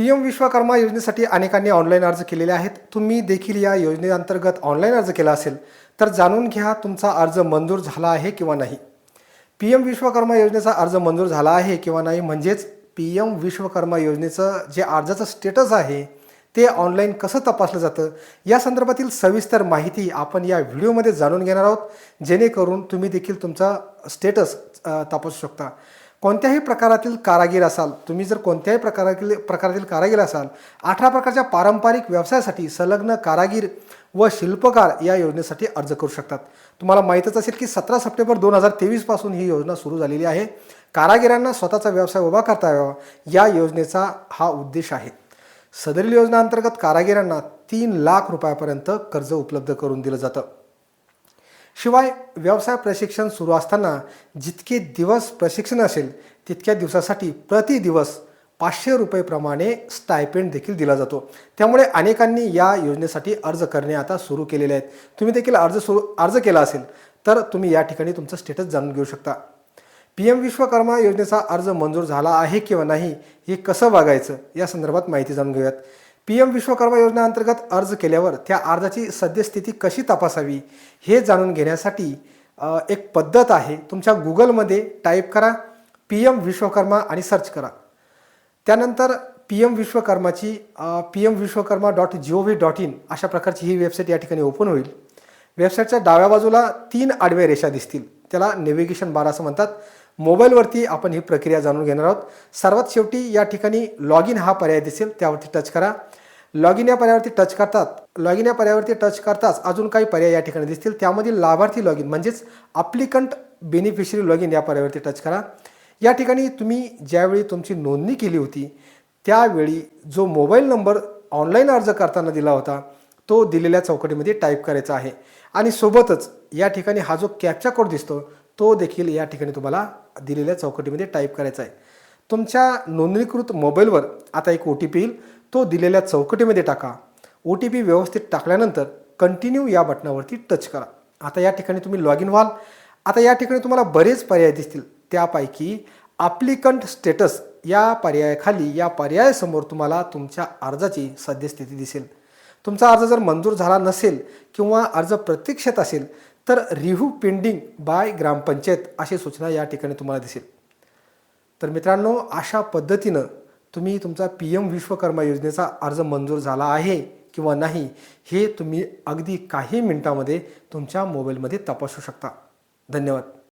P M Vishwakarma योजनेसाठी अनेकांनी online अर्ज केलेले आहेत. तुम्ही देखील या योजनेअंतर्गत ऑनलाईन अर्ज केला असेल तर जाणून घ्या तुमचा अर्ज मंजूर झाला आहे किंवा नाही. पी एम विश्वकर्मा योजनेचा अर्ज मंजूर झाला आहे किंवा नाही म्हणजेच पी एम विश्वकर्मा योजनेचं जे अर्जाचं स्टेटस आहे ते ऑनलाईन कसं तपासलं जातं या संदर्भातील सविस्तर माहिती आपण या व्हिडिओमध्ये जाणून घेणार आहोत. जेणेकरून तुम्ही देखील तुमचा स्टेटस तपासू शकता. कोणत्याही प्रकारातील कारागीर असाल तुम्ही जर कोणत्याही प्रकारातील प्रकारातील कारागीर असाल अठरा प्रकारच्या पारंपरिक व्यवसायासाठी संलग्न कारागीर व शिल्पकार या योजनेसाठी अर्ज करू शकतात. तुम्हाला माहीतच असेल की सतरा सप्टेंबर दोन हजार तेवीसपासून ही योजना सुरू झालेली आहे. कारागिरांना स्वतःचा व्यवसाय उभा करता यावा या योजनेचा हा उद्देश आहे. सदरील योजनेअंतर्गत कारागिरांना तीन लाख रुपयापर्यंत कर्ज उपलब्ध करून दिलं जातं. शिवाय व्यवसाय प्रशिक्षण सुरू असताना जितके दिवस प्रशिक्षण असेल तितक्या दिवसासाठी प्रति दिवस पाचशे रुपयेप्रमाणे स्टायपेंड देखील दिला जातो. त्यामुळे अनेकांनी या योजनेसाठी अर्ज करणे आता सुरू केलेले आहेत. तुम्ही देखील अर्ज सुरू अर्ज केला असेल तर तुम्ही या ठिकाणी तुमचं स्टेटस जाणून घेऊ शकता. पी एम विश्वकर्मा योजनेचा अर्ज मंजूर झाला आहे किंवा नाही हे कसं बघायचं? या संदर्भात माहिती जाणून घेऊयात. पी एम विश्वकर्मा योजनेअंतर्गत अर्ज केल्यावर त्या अर्जाची सद्यस्थिती कशी तपासावी हे जाणून घेण्यासाठी एक पद्धत आहे. तुमच्या गुगलमध्ये टाईप करा पी एम विश्वकर्मा आणि सर्च करा. त्यानंतर P M विश्वकर्माची P M Vishwakarma dot G O V dot in अशा प्रकारची ही वेबसाईट या ठिकाणी ओपन होईल. वेबसाईटच्या डाव्या बाजूला तीन आडव्या रेषा दिसतील. त्याला नेव्हिगेशन बार असं म्हणतात. मोबाईलवरती आपण ही प्रक्रिया जाणून घेणार आहोत. सर्वात शेवटी या ठिकाणी लॉग इन हा पर्याय दिसेल. त्यावरती टच करा. लॉग इन या पर्यायावरती टच करतात. लॉग इन या पर्यायावरती टच करताच अजून काही पर्याय या ठिकाणी दिसतील. त्यामधील लाभार्थी लॉग इन म्हणजेच अप्लिकंट बेनिफिशरी लॉग इन या पर्यायावरती टच करा. या ठिकाणी तुम्ही ज्यावेळी तुमची नोंदणी केली होती त्यावेळी जो मोबाईल नंबर ऑनलाईन अर्ज करताना दिला होता तो दिलेल्या चौकटीमध्ये टाईप करायचा आहे. आणि सोबतच या ठिकाणी हा जो कॅपचा कोड दिसतो तो देखील या ठिकाणी तुम्हाला दिलेल्या चौकटीमध्ये टाईप करायचा आहे. तुमच्या नोंदणीकृत मोबाईलवर आता एक ओ टी पी येईल. तो दिलेल्या चौकटीमध्ये टाका. ओ टी पी व्यवस्थित टाकल्यानंतर कंटिन्यू या बटनावरती टच करा. आता या ठिकाणी तुम्ही लॉग इन व्हाल. आता या ठिकाणी तुम्हाला बरेच पर्याय दिसतील. त्यापैकी अप्लिकंट स्टेटस या पर्यायाखाली या पर्यायासमोर तुम्हाला तुमच्या अर्जाची सद्यस्थिती दिसेल. तुमचा अर्ज जर मंजूर झाला नसेल किंवा अर्ज प्रतीक्षेत असेल तर रिव्ह्यू पेंडिंग बाय ग्रामपंचायत अशी सूचना या ठिकाणी तुम्हाला दिसेल. तर मित्रांनो अशा पद्धतीनं तुम्ही तुमचा पी एम विश्वकर्मा योजनेचा अर्ज मंजूर झाला आहे किंवा नाही हे तुम्ही अगदी काही मिनिटामध्ये तुमच्या मोबाईलमध्ये तपासू शकता. धन्यवाद.